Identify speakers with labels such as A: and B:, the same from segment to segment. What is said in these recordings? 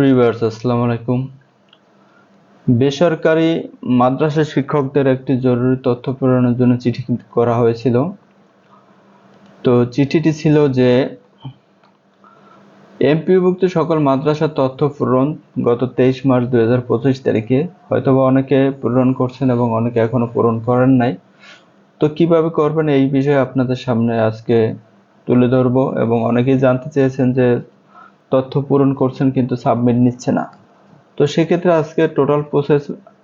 A: প্রিভার্স আসসালামু আলাইকুম। বেসরকারি মাদ্রাসা শিক্ষকদের একটি জরুরি তথ্য প্রেরণের জন্য চিঠি করা হয়েছিল। তো চিঠিটি ছিল যে এমপিভুক্ত সকল মাদ্রাসার তথ্য পূরণ গত তেইশ মার্চ দুই হাজার পঁচিশ তারিখে। হয়তোবা অনেকে পূরণ করছেন এবং অনেকে এখনও পূরণ করেন নাই। তো কীভাবে করবেন এই বিষয়ে আপনাদের সামনে আজকে তুলে ধরবো এবং অনেকেই জানতে চেয়েছেন যে তথ্য পূরণ করছেন কিন্তু সাবমিট নিচ্ছে না। তো সেক্ষেত্রে আজকে টোটাল প্রসেস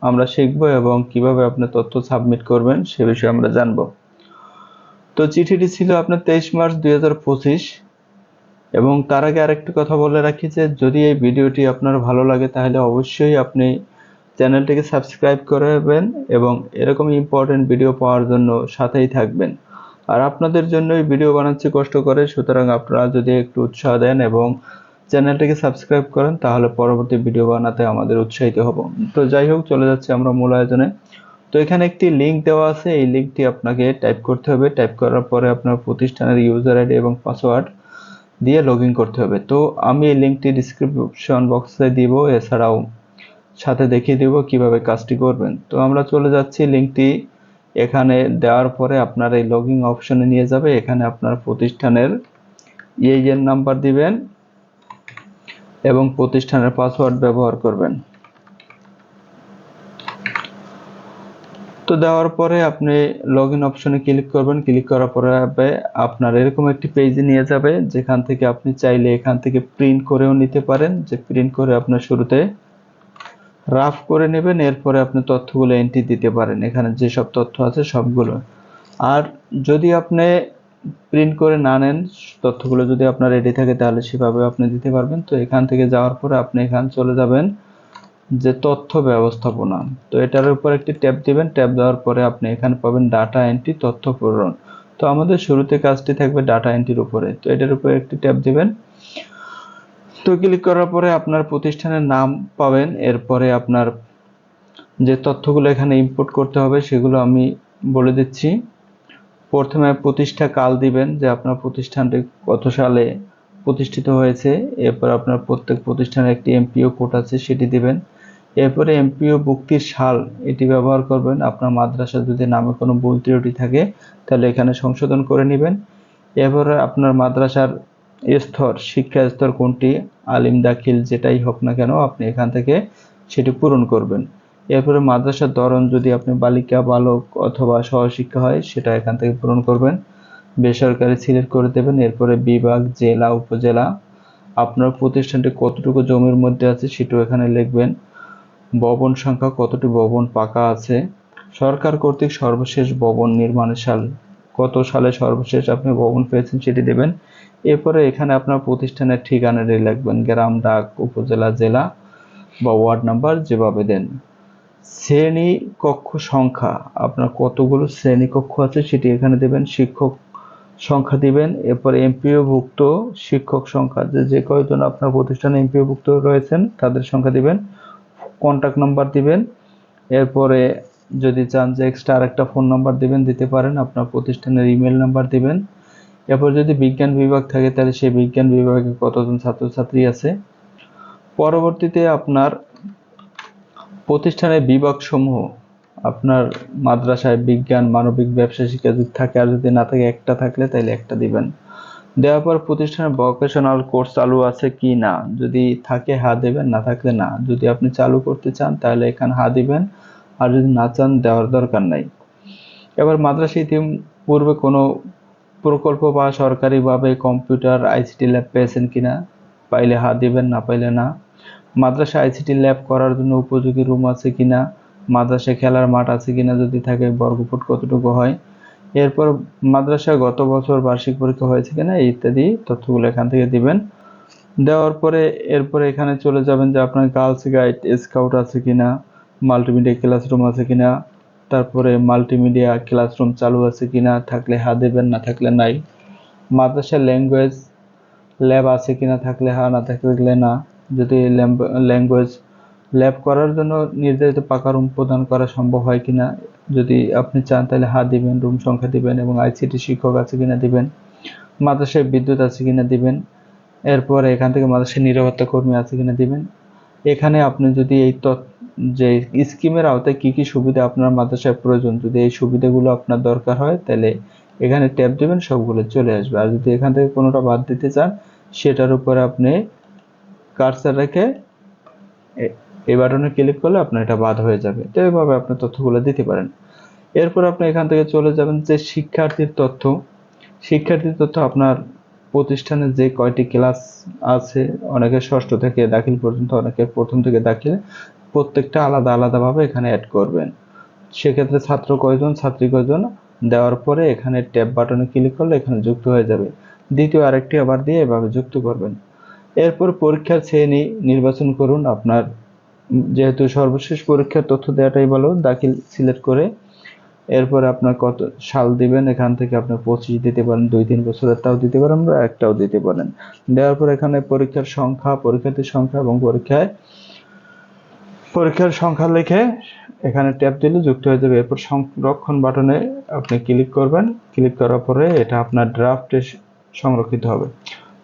A: আমরা শিখব এবং কীভাবে আপনি তথ্য সাবমিট করবেন সে বিষয়ে আমরা জানব। তো চিঠিটি ছিল আপনার তেইশ মার্চ দুই হাজার পঁচিশ এবং তার আগে আরেকটি কথা বলে রাখি যে, যদি এই ভিডিওটি আপনার ভালো লাগে তাহলে অবশ্যই আপনি চ্যানেলটিকে সাবস্ক্রাইব করবেন এবং এরকম ইম্পর্টেন্ট ভিডিও পাওয়ার জন্য সাথেই থাকবেন। আর আপনাদের জন্যই ভিডিও বানাচ্ছি কষ্ট করে, সুতরাং আপনারা যদি একটু উৎসাহ দেন এবং চ্যানেলটিকে সাবস্ক্রাইব করেন, তাহলে পরবর্তী ভিডিও বানাতে আমাদের উৎসাহিত হব। তো যাই হোক, চলে যাচ্ছে আমরা মূল আয়োজনে। তো এখানে একটি লিঙ্ক দেওয়া আছে, এই লিঙ্কটি আপনাকে টাইপ করতে হবে। টাইপ করার পরে আপনার প্রতিষ্ঠানের ইউজার আইডি এবং পাসওয়ার্ড দিয়ে লগ করতে হবে। তো আমি এই লিঙ্কটি ডিসক্রিপশন বক্সে দিব, এছাড়াও সাথে দেখিয়ে দিব কীভাবে কাজটি করবেন। তো আমরা চলে যাচ্ছি লিঙ্কটি এখানে দেওয়ার পরে আপনার এই লগিং অপশনে নিয়ে যাবে। এখানে আপনার প্রতিষ্ঠানের ইএইএন নাম্বার দিবেন। এবং প্রতিষ্ঠানের পাসওয়ার্ড ব্যবহার করবেন। তো দেওয়ার পরে আপনি লগ ইন অপশনে ক্লিক করবেন। ক্লিক করার পরে আপনার এরকম একটি পেজে নিয়ে যাবে, যেখান থেকে আপনি চাইলে এখান থেকে প্রিন্ট করেও নিতে পারেন। যে প্রিন্ট করে আপনার শুরুতে রাফ করে নেবেন, এরপরে আপনি তথ্যগুলো এন্ট্রি দিতে পারেন। এখানে যেসব তথ্য আছে সবগুলো। আর যদি আপনি প্রিন্ট করে না নেন, তথ্যগুলো যদি আপনার রেডি থাকে তাহলে সেভাবে আপনি দিতে পারবেন। তো এখান থেকে যাওয়ার পরে আপনি এখান চলে যাবেন যে তথ্য ব্যবস্থাপনা। তো এটার উপর একটি ট্যাব দিবেন, ট্যাব দেওয়ার পরে আপনি এখানে পাবেন ডাটা এন্ট্রি তথ্য পূরণ। তো আমাদের শুরুতে কাজটি থাকবে ডাটা এন্ট্রির উপরে। তো এটার উপরে একটি ট্যাব দিবেন। তো ক্লিক করার পরে আপনার প্রতিষ্ঠানের নাম পাবেন। এরপরে আপনার যে তথ্যগুলো এখানে ইনপুট করতে হবে সেগুলো আমি বলে দিচ্ছি। প্রথমে প্রতিষ্ঠা কাল দিবেন যে আপনার প্রতিষ্ঠানটি কত সালে প্রতিষ্ঠিত হয়েছে, এরপর আপনার প্রত্যেক প্রতিষ্ঠানের একটি এমপিও কোড আছে, সেটি দিবেন। এরপরে এমপিও ভুক্তির সাল এটি ব্যবহার করবেন। আপনার মাদ্রাসা যদি নামে কোনো ভুল ত্রুটি থাকে, তাহলে এখানে সংশোধন করে নেবেন। এরপরে আপনার মাদ্রাসার স্তর, শিক্ষা স্তর কোনটি, আলিম, দাখিল, যেটাই হোক না কেন, আপনি এখান থেকে সেটি পূরণ করবেন। এরপরে মাদ্রাসার ধরন যদি আপনি বালিকা, বালক অথবা সহশিক্ষা হয়, সেটা এখান থেকে পূরণ করবেন। বেসরকারি সিলেক্ট করে দেবেন। এরপরে বিভাগ, জেলা, উপজেলা। আপনার প্রতিষ্ঠানটি কতটুকু জমির মধ্যে আছে সেটাও এখানে লিখবেন। ভবন সংখ্যা, কতটি ভবন পাকা আছে? সরকার কর্তৃক সর্বশেষ ভবন নির্মাণের সাল, কত সালে সর্বশেষ আপনি ভবন পেয়েছেন সেটি দেবেন। এরপরে এখানে আপনার প্রতিষ্ঠানের ঠিকানাটি লিখবেন। গ্রাম, ডাক, উপজেলা, জেলা বা ওয়ার্ড নাম্বার যেভাবে দেন। শ্রেণি কক্ষ সংখ্যা, আপনার কতগুলো শ্রেণি কক্ষ আছে সেটি এখানে দেবেন, শিক্ষক সংখ্যা দিবেন, এরপরে এমপিওভুক্ত শিক্ষক সংখ্যা, যে যে কয়জন আপনার প্রতিষ্ঠানে এমপিওভুক্ত রয়েছেন তাদের সংখ্যা দিবেন কন্ট্যাক্ট নাম্বার দিবেন, এরপরে যদি চান যে এক্সট্রা আরেকটা ফোন নাম্বার দিবেন, দিতে পারেন, আপনার প্রতিষ্ঠানের ইমেল নাম্বার দিবেন। এরপর যদি বিজ্ঞান বিভাগ থাকে, তাহলে সেই বিজ্ঞান বিভাগে কতজন ছাত্রছাত্রী আছে। পরবর্তীতে আপনার প্রতিষ্ঠানের বিভাগসমূহ, আপনার মাদ্রাসায় বিজ্ঞান, মানবিক ব্যবসা শিক্ষা যদি থাকে আর যদি না থাকে একটা থাকলে তাহলে একটা দিবেন। দেওয়ার পর প্রতিষ্ঠানের ভোকেশনাল কোর্স চালু আছে কি না, যদি থাকে হা দেবেন, না থাকলে না। যদি আপনি চালু করতে চান তাহলে এখানে হা দিবেন, আর যদি না চান দেওয়ার দরকার নাই। এবার মাদ্রাসা ইতিপূর্বে কোনো প্রকল্প বা সরকারিভাবে কম্পিউটার, আইসিটি ল্যাব পেয়েছেন কিনা, পাইলে হা দিবেন, না পাইলে না। মাদ্রাসা আইসিটি ল্যাব করার জন্য উপযোগী রুম আছে কিনা, মাদ্রাসায় খেলার মাঠ আছে কিনা যদি থাকে, বর্গফুট কতটুকু হয়? এরপর মাদ্রাসায় গত বছর বার্ষিক পরীক্ষা হয়েছে কিনা, ইত্যাদি তথ্যগুলো এখান থেকে দিবেন। দেওয়ার পরে এরপরে এখানে চলে যাবেন যে আপনার গার্লস গাইড স্কাউট আছে কিনা মাল্টিমিডিয়া ক্লাসরুম আছে কিনা, তারপরে মাল্টিমিডিয়া ক্লাসরুম চালু আছে কিনা, থাকলে হা দেবেন, না থাকলে নাই। মাদ্রাসা ল্যাঙ্গুয়েজ ল্যাব আছে কিনা, থাকলে হা, না থাকলে না। যদি ল্যাঙ্গুয়েজ ল্যাব করার জন্য নির্ধারিত পাকা রুম প্রদান করা সম্ভব হয় কিনা, যদি আপনি চান তাহলে হা দিবেন রুম সংখ্যা দিবেন এবং আইসিটি শিক্ষক আছে কিনা দিবেন, মাদ্রাসায় বিদ্যুৎ আছে কিনা দিবেন, এরপরে এখান থেকে মাদ্রাসায় নিরাপত্তা কর্মী আছে কিনা দিবেন। এখানে আপনি যদি এই যে স্কিমের আওতায় কি কি সুবিধা আপনার মাদ্রাসায় প্রয়োজন, যদি এই সুবিধাগুলো আপনার দরকার হয়, তাহলে এখানে ট্যাপ দেবেন, সবগুলো চলে আসবে। আর যদি এখান থেকে কোনোটা বাদ দিতে চান, সেটার উপরে আপনি কার্সার রেখে এই বাটনে ক্লিক করলে আপনার এটা বাদ হয়ে যাবে। তো এইভাবে আপনি তথ্যগুলো দিতে পারেন। এরপর আপনি এখান থেকে চলে যাবেন যে শিক্ষার্থীর তথ্য। শিক্ষার্থীর তথ্য আপনার প্রতিষ্ঠানে যে কয়টি ক্লাস আছে, অনেকে ষষ্ঠ থেকে দাখিল পর্যন্ত, অনেকে প্রথম থেকে দাখিল, প্রত্যেকটা আলাদা আলাদাভাবে এখানে অ্যাড করবেন। সেক্ষেত্রে ছাত্র কয়জন, ছাত্রী কয়জন দেওয়ার পরে এখানে ট্যাব বাটনে ক্লিক করলে এখানে যুক্ত হয়ে যাবে। দ্বিতীয় আরেকটি আবার দিয়ে এভাবে যুক্ত করবেন। এরপর পরীক্ষার শ্রেণি নির্বাচন করুন আপনার। যেহেতু সর্বশেষ পরীক্ষার তথ্য দেওয়াটাই ভালো, দাখিল সিলেক্ট করে এরপর আপনার কত সাল দিবেন, এখান থেকে আপনার পঁচিশ দিতে পারেন, দুই তিন বছরের তাও দিতে পারেন বা একটাও দিতে পারেন। দেওয়ার পর এখানে পরীক্ষার সংখ্যা, পরীক্ষার্থীর সংখ্যা এবং পরীক্ষায় পরীক্ষার সংখ্যা লিখে এখানে ট্যাপ দিলে যুক্ত হয়ে যাবে। এরপর সংরক্ষণ বাটনে আপনি ক্লিক করবেন। ক্লিক করার পরে এটা আপনার ড্রাফটে সংরক্ষিত হবে।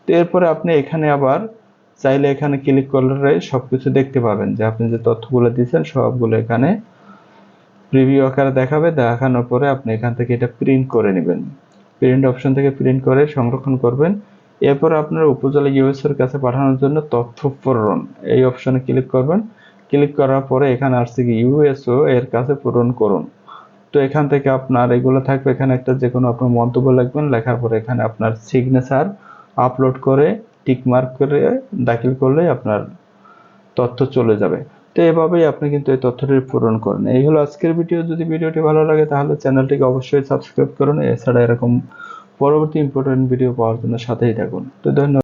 A: তো এরপরে আপনি এখানে আবার চাইলে এখানে ক্লিক করলে সবকিছু দেখতে পাবেন যে আপনি যে তথ্যগুলো দিয়েছেন সবগুলো এখানে প্রিভিউ আকারে দেখাবে, দেখানোর পরে আপনি এখান থেকে এটা প্রিন্ট করে নেবেন। প্রিন্ট অপশন থেকে প্রিন্ট করে সংরক্ষণ করবেন। এরপর আপনার উপজেলা ইউএস এর কাছে পাঠানোর জন্য তথ্য পূরণ। এই অপশনে ক্লিক করবেন। ক্লিক করার পরে এখানে আসছে কি ইউএসও এর কাছে পূরণ করুন। তো এখান থেকে আপনার এগুলো থাকবে এখানে একটা যে কোনো আপনার মন্তব্য লিখবেন, লেখার পরে এখানে আপনার সিগনেচার আপলোড করে টিক মার্ক করে দাখিল করলে আপনার তথ্য চলে যাবে। তো এভাবেই আপনি কিন্তু এই তথ্যটি পূরণ করেন। এই হলো আজকের ভিডিও যদি ভিডিওটি ভালো লাগে তাহলে চ্যানেলটিকে অবশ্যই সাবস্ক্রাইব করুন। এছাড়া এরকম পরবর্তী ইম্পর্টেন্ট ভিডিও পাওয়ার জন্য সাথেই থাকুন। তো ধন্যবাদ।